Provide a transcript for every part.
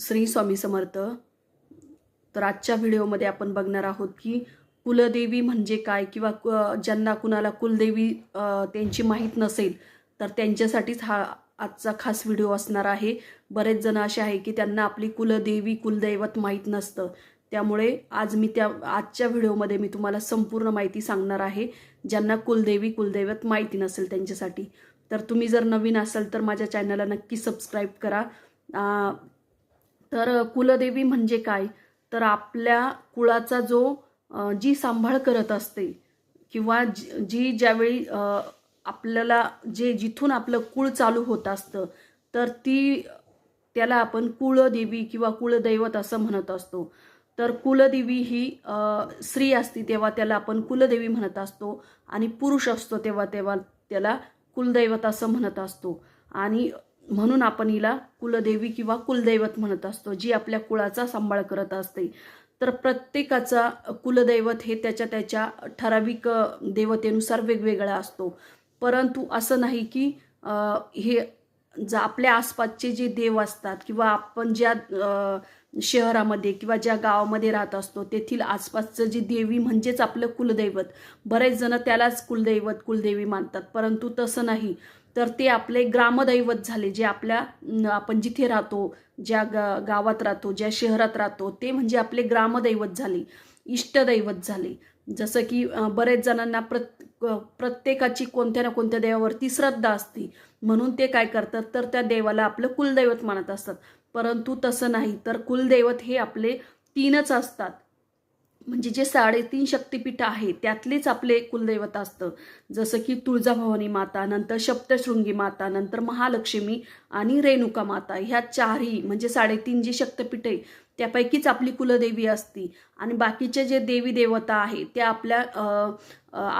श्री स्वामी समर्थ तर आजच्या व्हिडिओमध्ये आपण बघणार आहोत की कुलदेवी म्हणजे काय किंवा ज्यांना कुणाला कुलदेवी त्यांची माहीत नसेल तर त्यांच्यासाठीच हा आजचा खास व्हिडिओ असणार आहे. बरेच जण असे आहे की त्यांना आपली कुलदेवी कुलदैवत माहीत नसतं. त्यामुळे आज मी त्या आजच्या व्हिडिओमध्ये मी तुम्हाला संपूर्ण माहिती सांगणार आहे ज्यांना कुलदेवी कुलदैवत माहिती नसेल त्यांच्यासाठी. तर तुम्ही जर नवीन असाल तर माझ्या चॅनलला नक्की सबस्क्राईब करा. तर कुलदेवी म्हणजे काय? तर आपल्या कुळाचा जो जी सांभाळ करत असते किंवा जी जी ज्यावेळी आपल्याला जे जिथून आपलं कुळ चालू होत असतं तर ती त्याला आपण कुळदेवी किंवा कुळदैवत असं म्हणत असतो. तर कुलदेवी ही स्त्री असती तेव्हा त्याला आपण कुलदेवी म्हणत असतो आणि पुरुष असतो तेव्हा तेव्हा त्याला कुलदैवत असं म्हणत असतो. आणि म्हणून आपण हिला कुलदेवी किंवा कुलदैवत म्हणत असतो जी आपल्या कुळाचा सांभाळ करत असते. तर प्रत्येकाचा कुलदैवत हे त्याच्या त्याच्या ठराविक देवतेनुसार वेगवेगळा असतो. परंतु असं नाही की हे ज आपल्या आसपासचे जे देव असतात किंवा आपण ज्या शहरामध्ये किंवा ज्या गावामध्ये राहत असतो तेथील आसपासचं जे देवी म्हणजेच आपलं कुलदैवत. बरेच जण त्यालाच कुलदैवत कुलदेवी मानतात. परंतु तसं नाही. तर ते आपले ग्रामदैवत झाले जे आपल्या आपण जिथे राहतो ज्या गा गावात राहतो ज्या शहरात राहतो ते म्हणजे आपले ग्रामदैवत झाले इष्टदैवत झाले. जसं की बरेच जणांना प्रत प्रत्येकाची कोणत्या ना कोणत्या देवावरती श्रद्धा असते म्हणून ते काय करतात तर त्या देवाला आपलं कुलदैवत मानत असतात. परंतु तसं नाही तर कुलदैवत हे आपले तीनच असतात. म्हणजे जे साडेतीन शक्तिपीठ आहे त्यातलेच आपले कुलदैवत असतं. जसं की तुळजाभवानी माता नंतर सप्तशृंगी माता नंतर महालक्ष्मी आणि रेणुका माता. ह्या चारही म्हणजे साडेतीन जी शक्तिपीठ आहे त्यापैकीच आपली कुलदेवी असती. आणि बाकीचे जे देवी देवता आहे त्या आपल्या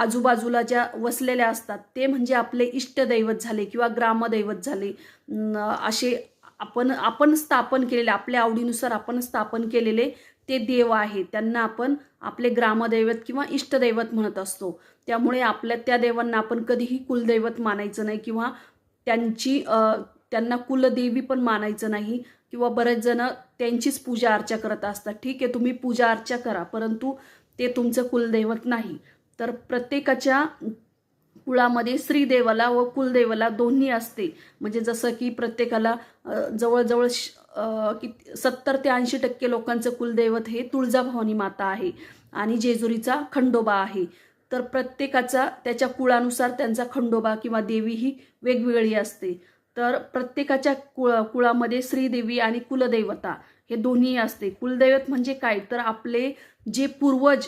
आजूबाजूला ज्या वसलेल्या असतात ते म्हणजे आपले इष्टदैवत झाले किंवा ग्रामदैवत झाले. असे आपण आपण स्थापन केलेले आपल्या आवडीनुसार आपण स्थापन केलेले ते देव आहे त्यांना आपण आपले ग्रामदैवत किंवा इष्टदैवत म्हणत असतो. त्यामुळे आपल्या त्या देवांना आपण कधीही कुलदैवत मानायचं नाही किंवा त्यांची त्यांना कुलदेवी पण मानायचं नाही किंवा बरेच जण त्यांचीच पूजा अर्चा करत असतात. ठीक आहे तुम्ही पूजा अर्चा करा परंतु ते तुमचं कुलदैवत नाही. तर प्रत्येकाच्या कुळामध्ये श्रीदेवाला व कुलदेवाला दोन्ही असते. म्हणजे जसं की प्रत्येकाला जवळजवळ श- किती सत्तर ते ऐंशी टक्के लोकांचं कुलदैवत हे तुळजाभवानी माता आहे आणि जेजुरीचा खंडोबा आहे. तर प्रत्येकाचा त्याच्या कुळानुसार त्यांचा खंडोबा किंवा देवी ही वेगवेगळी असते. तर प्रत्येकाच्या कुळ कुळामध्ये श्रीदेवी आणि कुलदैवता हे दोन्ही असते. कुलदैवत म्हणजे काय? तर आपले जे पूर्वज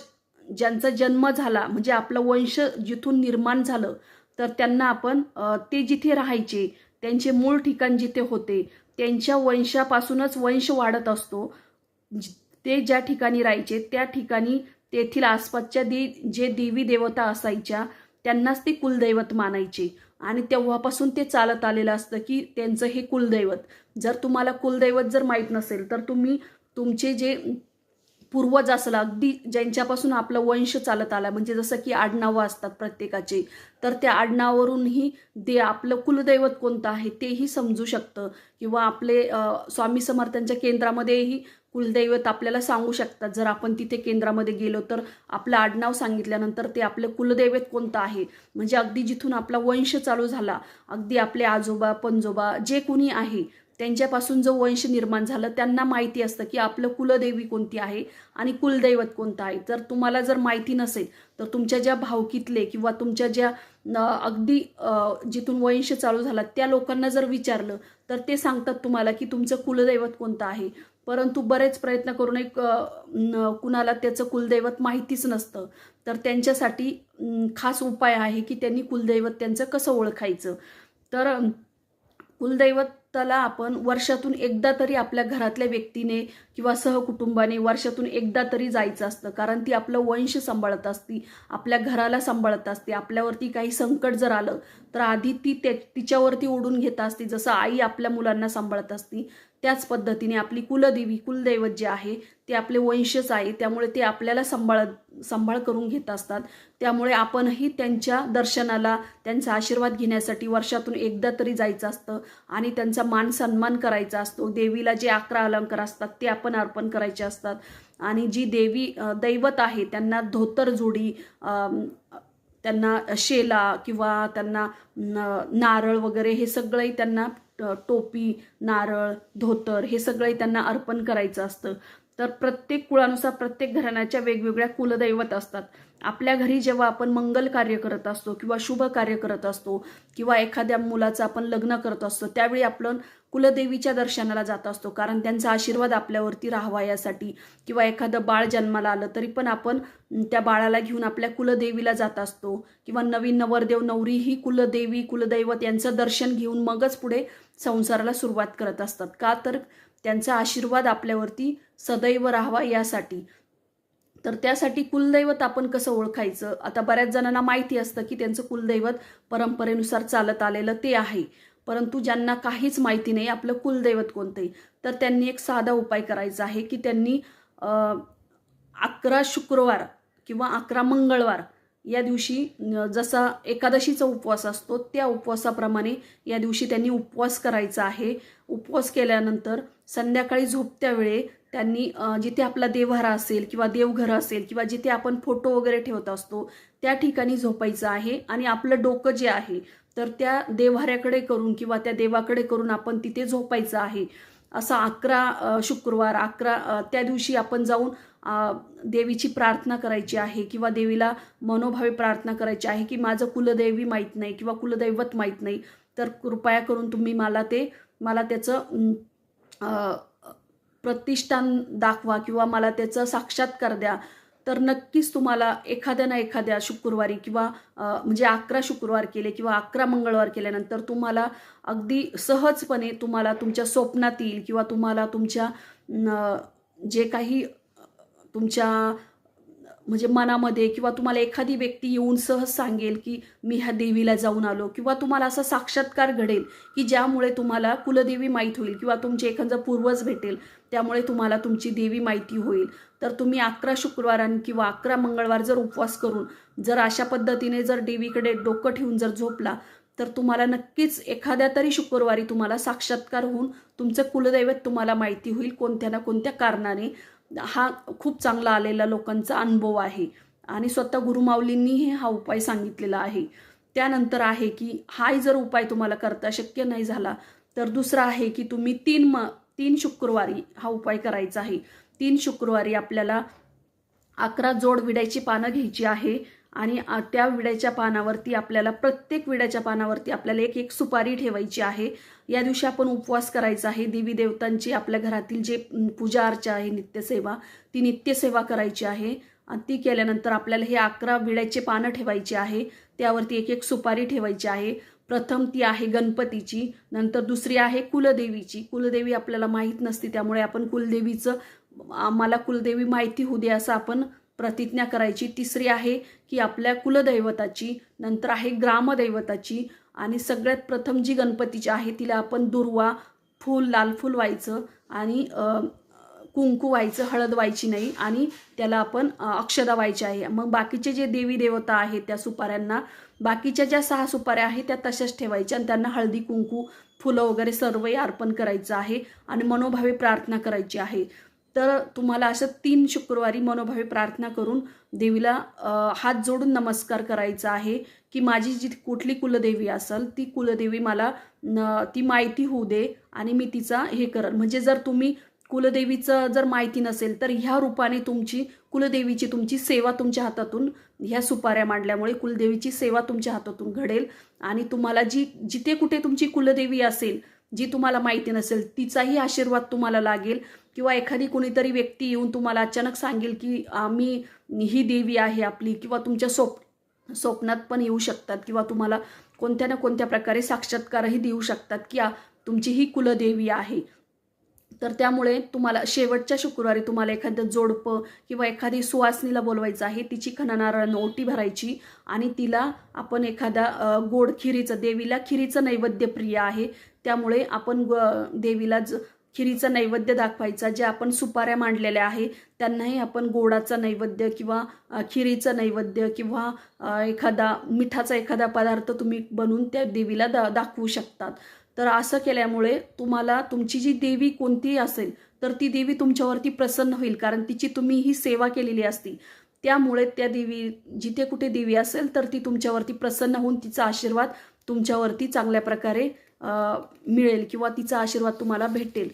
ज्यांचा जन्म झाला म्हणजे आपलं वंश जिथून निर्माण झालं तर त्यांना आपण ते जिथे राहायचे त्यांचे मूळ ठिकाण जिथे होते त्यांच्या वंशापासूनच वंश वाढत असतो. ते ज्या ठिकाणी राहायचे त्या ठिकाणी तेथील आसपासच्या दे जे देवी देवता असायच्या त्यांनाच ते कुलदैवत मानायचे. आणि तेव्हापासून ते चालत आलेलं असतं की त्यांचं हे कुलदैवत. जर तुम्हाला कुलदैवत जर माहीत नसेल तर तुम्ही तुमचे जे पूर्वज असलं अगदी ज्यांच्यापासून आपलं वंश चालत आला म्हणजे जसं की आडनावं असतात प्रत्येकाचे तर त्या आडनावावरूनही दे आपलं कुलदैवत कोणतं आहे तेही समजू शकतं. किंवा आपले स्वामी समर्थांच्या केंद्रामध्येही कुलदैवत आपल्याला सांगू शकतात. जर आपण तिथे केंद्रामध्ये गेलो तर आपलं आडनाव सांगितल्यानंतर ते आपलं कुलदैवत कोणतं आहे? म्हणजे अगदी जिथून आपला वंश चालू झाला अगदी आपले आजोबा पंजोबा जे कुणी आहे त्यांच्यापासून जो वंश निर्माण झालं त्यांना माहिती असतं की आपलं कुलदेवी कोणती आहे आणि कुलदैवत कोणतं आहे. जर तुम्हाला जर माहिती नसेल तर तुमच्या ज्या भावकीतले किंवा तुमच्या ज्या अगदी जिथून वंश चालू झाला त्या लोकांना जर विचारलं तर ते सांगतात तुम्हाला की तुमचं कुलदैवत कोणतं आहे. परंतु बरेच प्रयत्न करूनही एक कुणाला त्याचं कुलदैवत माहितीच नसतं. तर त्यांच्यासाठी खास उपाय आहे की त्यांनी कुलदैवत त्यांचं कसं ओळखायचं. तर कुलदैवताला आपण वर्षातून एकदा तरी आपल्या घरातल्या व्यक्तीने किंवा सहकुटुंबाने वर्षातून एकदा तरी जायचं असतं. कारण ती आपलं वंश सांभाळत असती आपल्या घराला सांभाळत असते. आपल्यावरती काही संकट जर आलं तर आधी ती ते तिच्यावरती ओढून घेत असते. जसं आई आपल्या मुलांना सांभाळत असती त्याच पद्धतीने आपली कुलदेवी कुलदैवत जे आहे ते आपले वंशच आहे त्यामुळे ते आपल्याला सांभाळ सांभाळ करून घेत असतात. त्यामुळे आपणही त्यांच्या दर्शनाला त्यांचा आशीर्वाद घेण्यासाठी वर्षातून एकदा तरी जायचं असतं आणि त्यांचा मान सन्मान करायचा असतो. देवीला जे अकरा अलंकार असतात ते आपण अर्पण करायचे असतात. आणि जी देवी दैवत आहे त्यांना धोतर जोडी त्यांना शेला किंवा त्यांना नारळ वगैरे हे सगळंही त्यांना टोपी नारळ धोतर हे सगळं त्यांना अर्पण करायचं असतं. तर प्रत्येक कुळानुसार प्रत्येक घराण्याच्या वेगवेगळ्या कुलदैवत असतात. आपल्या घरी जेव्हा आपण मंगल कार्य करत असतो किंवा शुभ कार्य करत असतो किंवा एखाद्या मुलाचं आपण लग्न करत असतो त्यावेळी आपण कुलदेवीच्या दर्शनाला जात असतो. कारण त्यांचा आशीर्वाद आपल्यावरती राहावा यासाठी किंवा एखादं बाळ जन्माला आलं तरी पण आपण त्या बाळाला घेऊन आपल्या कुलदेवीला जात असतो. किंवा नवीन नवरदेव नवरी ही कुलदेवी कुलदैवत यांचं दर्शन घेऊन मगच पुढे संसाराला सुरुवात करत असतात. का तर त्यांचा आशीर्वाद आपल्यावरती सदैव राहावा यासाठी. तर त्यासाठी कुलदैवत आपण कसं ओळखायचं? आता बऱ्याच जणांना माहिती असतं की त्यांचं कुलदैवत परंपरेनुसार चालत आलेलं ते आहे. परंतु ज्यांना काहीच माहिती नाही आपलं कुलदैवत कोणतंही तर त्यांनी एक साधा उपाय करायचा आहे की त्यांनी अकरा शुक्रवार किंवा अकरा मंगळवार या दिवशी जसा एकादशीचा उपवास असतो त्या उपवासाप्रमाणे या दिवशी त्यांनी उपवास करायचा आहे. उपवास केल्यानंतर संध्याकाळी झोपत्या वेळे त्यांनी जिथे आपला देवहारा असेल किंवा देवघर असेल किंवा जिथे आपण फोटो वगैरे ठेवत असतो त्या ठिकाणी झोपायचं आहे आणि आपलं डोकं जे आहे तर त्या देवहाऱ्याकडे करून किंवा त्या देवाकडे करून आपण तिथे झोपायचं आहे. असा अकरा शुक्रवार अकरा त्या दिवशी आपण जाऊन देवीची प्रार्थना करायची आहे किंवा देवीला मनोभावे प्रार्थना करायची आहे की माझं कुलदैवी माहीत नाही किंवा कुलदैवत माहीत नाही तर कृपया करून तुम्ही मला ते मला त्याचं प्रतिष्ठान दाखवा किंवा मला त्याचं साक्षात्कार द्या. तर नक्कीच तुम्हाला एखाद्या ना एखाद्या शुक्रवारी किंवा म्हणजे अकरा शुक्रवार केले किंवा अकरा मंगळवार केल्यानंतर तुम्हाला अगदी सहजपणे तुम्हाला तुमच्या स्वप्नात येईल किंवा तुम्हाला तुमच्या जे काही तुमच्या म्हणजे मनामध्ये किंवा तुम्हाला एखादी व्यक्ती येऊन सहज सांगेल की मी ह्या देवीला जाऊन आलो किंवा तुम्हाला असा साक्षात्कार घडेल की ज्यामुळे तुम्हाला कुलदेवी माहीत होईल किंवा तुमचे एखादा पूर्वज भेटेल त्यामुळे तुम्हाला तुमची देवी माहिती होईल. तर तुम्ही अकरा शुक्रवारांनी किंवा अकरा मंगळवार जर उपवास करून जर अशा पद्धतीने जर देवीकडे डोकं ठेवून जर झोपला तर तुम्हाला नक्कीच एखाद्या तरी शुक्रवारी तुम्हाला साक्षात्कार होऊन तुमचं कुलदैवत तुम्हाला माहिती होईल कोणत्या ना कोणत्या कारणाने. हा खूप चांगला आलेला लोकांचा अनुभव आहे. आणि स्वतः गुरुमाऊलींनीही हा उपाय सांगितलेला आहे. त्यानंतर आहे की हाही जर उपाय तुम्हाला करता शक्य नाही झाला तर दुसरा आहे की तुम्ही तीन म तीन शुक्रवारी हा उपाय करायचा आहे. तीन शुक्रवारी आपल्याला अकरा जोड विड्याची पानं घ्यायची आहे. आणि त्या विड्याच्या पानावरती आपल्याला प्रत्येक विड्याच्या पानावरती आपल्याला एक एक सुपारी ठेवायची आहे. या दिवशी आपण उपवास करायचा आहे. देवी देवतांची आपल्या घरातील जे पूजा अर्चा आहे नित्यसेवा ती नित्यसेवा करायची आहे. आणि ती केल्यानंतर आपल्याला हे अकरा विड्याचे पानं ठेवायची आहे. त्यावरती एक एक सुपारी ठेवायची आहे. प्रथम ती आहे गणपतीची नंतर दुसरी आहे कुलदेवीची. कुलदेवी आपल्याला माहीत नसते त्यामुळे आपण कुलदेवीचं आम्हाला कुलदेवी माहिती होऊ दे असं आपण प्रतिज्ञा करायची. तिसरी आहे की आपल्या कुलदैवताची नंतर आहे ग्रामदैवताची आणि सगळ्यात प्रथम जी गणपतीची आहे तिला आपण दुर्वा फूल लाल फूल व्हायचं आणि कुंकू व्हायचं हळद व्हायची नाही आणि त्याला आपण अक्षदा व्हायची आहे. मग बाकीचे जे देवी देवता आहेत त्या सुपाऱ्यांना बाकीच्या ज्या सहा सुपाऱ्या आहेत त्या तशाच ठेवायच्या आणि त्यांना हळदी कुंकू फुलं वगैरे सर्वही अर्पण करायचं आहे आणि मनोभावे प्रार्थना करायची आहे. तर तुम्हाला असं तीन शुक्रवारी मनोभावे प्रार्थना करून देवीला हात जोडून नमस्कार करायचा आहे की माझी जी कुठली कुलदेवी असेल ती कुलदेवी मला न- ती माहिती होऊ दे आणि मी तिचा हे करल म्हणजे जर तुम्ही कुलदेवीचं जर माहिती नसेल तर ह्या रूपाने तुमची कुलदेवीची तुमची सेवा तुमच्या हातातून ह्या सुपाऱ्या मांडल्यामुळे कुलदेवीची सेवा तुमच्या हातातून घडेल आणि तुम्हाला जी जिथे कुठे तुमची कुलदेवी असेल जी तुम्हाला माहिती नसेल तिचाही आशीर्वाद तुम्हाला लागेल. किंवा एखादी कोणीतरी व्यक्ती येऊन तुम्हाला अचानक सांगेल की आम्ही ही देवी आहे आपली किंवा तुमच्या स्वप स्वप्नात पण येऊ शकतात किंवा तुम्हाला कोणत्या ना कोणत्या प्रकारे साक्षात्कारही देऊ शकतात की तुमची ही कुलदेवी आहे. तर त्यामुळे तुम्हाला शेवटच्या शुक्रवारी तुम्हाला एखादं जोडपं किंवा एखादी सुवासनीला बोलवायचं आहे तिची खणानारळ ओटी भरायची आणि तिला आपण एखादा गोड खिरीचं देवीला खिरीचं नैवेद्य प्रिय आहे. त्यामुळे आपण ग- देवीला ज खिरीचा नैवेद्य दाखवायचा जे आपण सुपाऱ्या मांडलेल्या आहे त्यांनाही आपण गोडाचा नैवेद्य किंवा खिरीचं नैवेद्य किंवा एखादा मिठाचा एखादा पदार्थ तुम्ही बनवून त्या देवीला दा दाखवू शकतात. तर असं केल्यामुळे तुम्हाला तुमची जी देवी कोणतीही असेल तर ती देवी तुमच्यावरती प्रसन्न होईल कारण तिची तुम्ही ही सेवा केलेली असती. त्यामुळे त्या देवी जिथे कुठे देवी असेल तर ती तुमच्यावरती प्रसन्न होऊन तिचा आशीर्वाद तुमच्यावरती चांगल्या प्रकारे मिळेल किंवा तिचा आशीर्वाद तुम्हाला भेटेल.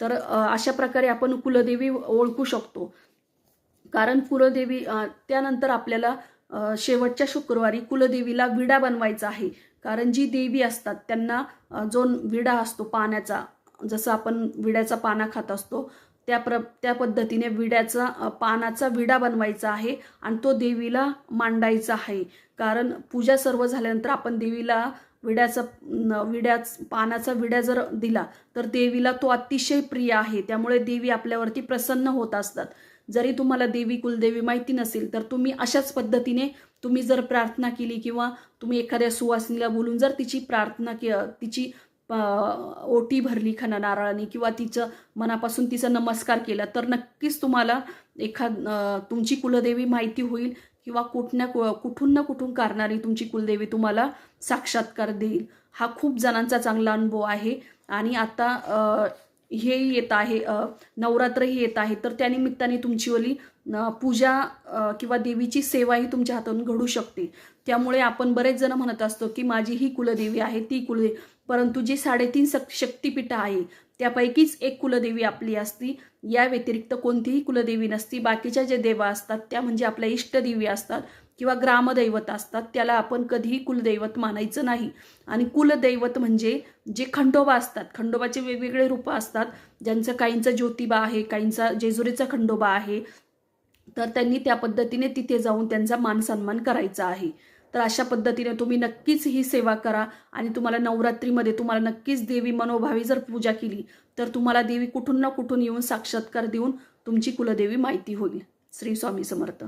तर अशा प्रकारे आपण कुलदेवी ओळखू शकतो. कारण कुलदेवी त्यानंतर आपल्याला शेवटच्या शुक्रवारी कुलदेवीला विडा बनवायचा आहे. कारण जी देवी असतात त्यांना जो विडा असतो पाण्याचा जसं आपण विड्याचा पाना खात असतो त्या प्र त्या पद्धतीने विड्याचा पानाचा विडा बनवायचा आहे आणि तो देवीला मांडायचा आहे. कारण पूजा सर्व झाल्यानंतर आपण देवीला विड्याचा विड्याच पानाचा विड्या जर दिला तर देवीला तो अतिशय प्रिय आहे. त्यामुळे देवी आपल्यावरती प्रसन्न होत असतात. जरी तुम्हाला देवी कुलदेवी माहिती नसेल तर तुम्ही अशाच पद्धतीने तुम्ही जर प्रार्थना केली किंवा तुम्ही एखाद्या सुवासिनीला बोलून जर तिची प्रार्थना के तिची ओटी भरली खना नारळाने किंवा तिचं मनापासून तिचा नमस्कार केला तर नक्कीच तुम्हाला एखाद तुमची कुलदेवी माहिती होईल किंवा कुठल्या कुठून ना कुठून करणारी तुमची कुलदेवी तुम्हाला साक्षात्कार देईल. हा खूप जणांचा चांगला अनुभव आहे. आणि आता हे येत आहे नवरात्रही येत आहे. तर त्यानिमित्ताने तुमचीवाली तुमची ओली पूजा किंवा देवीची सेवाही तुमच्या हातून घडू शकते. त्यामुळे आपण बरेच जण म्हणत असतो की माझी ही कुलदेवी आहे ती कुलदेवी परंतु जी साडेतीन सक् शक्तिपीठं आहे त्यापैकीच एक कुलदेवी आपली असती. या व्यतिरिक्त कोणतीही कुलदेवी नसती. बाकीच्या जे देवा असतात त्या म्हणजे आपल्या इष्टदेवी असतात किंवा ग्रामदैवत असतात त्याला आपण कधीही कुलदैवत मानायचं नाही. आणि कुलदैवत म्हणजे जे खंडोबा असतात. खंडोबाचे वेगवेगळे रूपं असतात. ज्यांचं काहींचा ज्योतिबा आहे काहींचा जेजुरीचा खंडोबा आहे तर त्यांनी त्या पद्धतीने तिथे जाऊन त्यांचा मान सन्मान करायचा आहे. तर अशा पद्धतीने तुम्ही नक्कीच ही सेवा करा आणि तुम्हाला नवरात्रीमध्ये तुम्हाला नक्कीच देवी मनोभावी जर पूजा केली तर तुम्हाला देवी कुठून ना कुठून येऊन साक्षात्कार देऊन तुमची कुलदेवी माहिती होईल. श्री स्वामी समर्थ.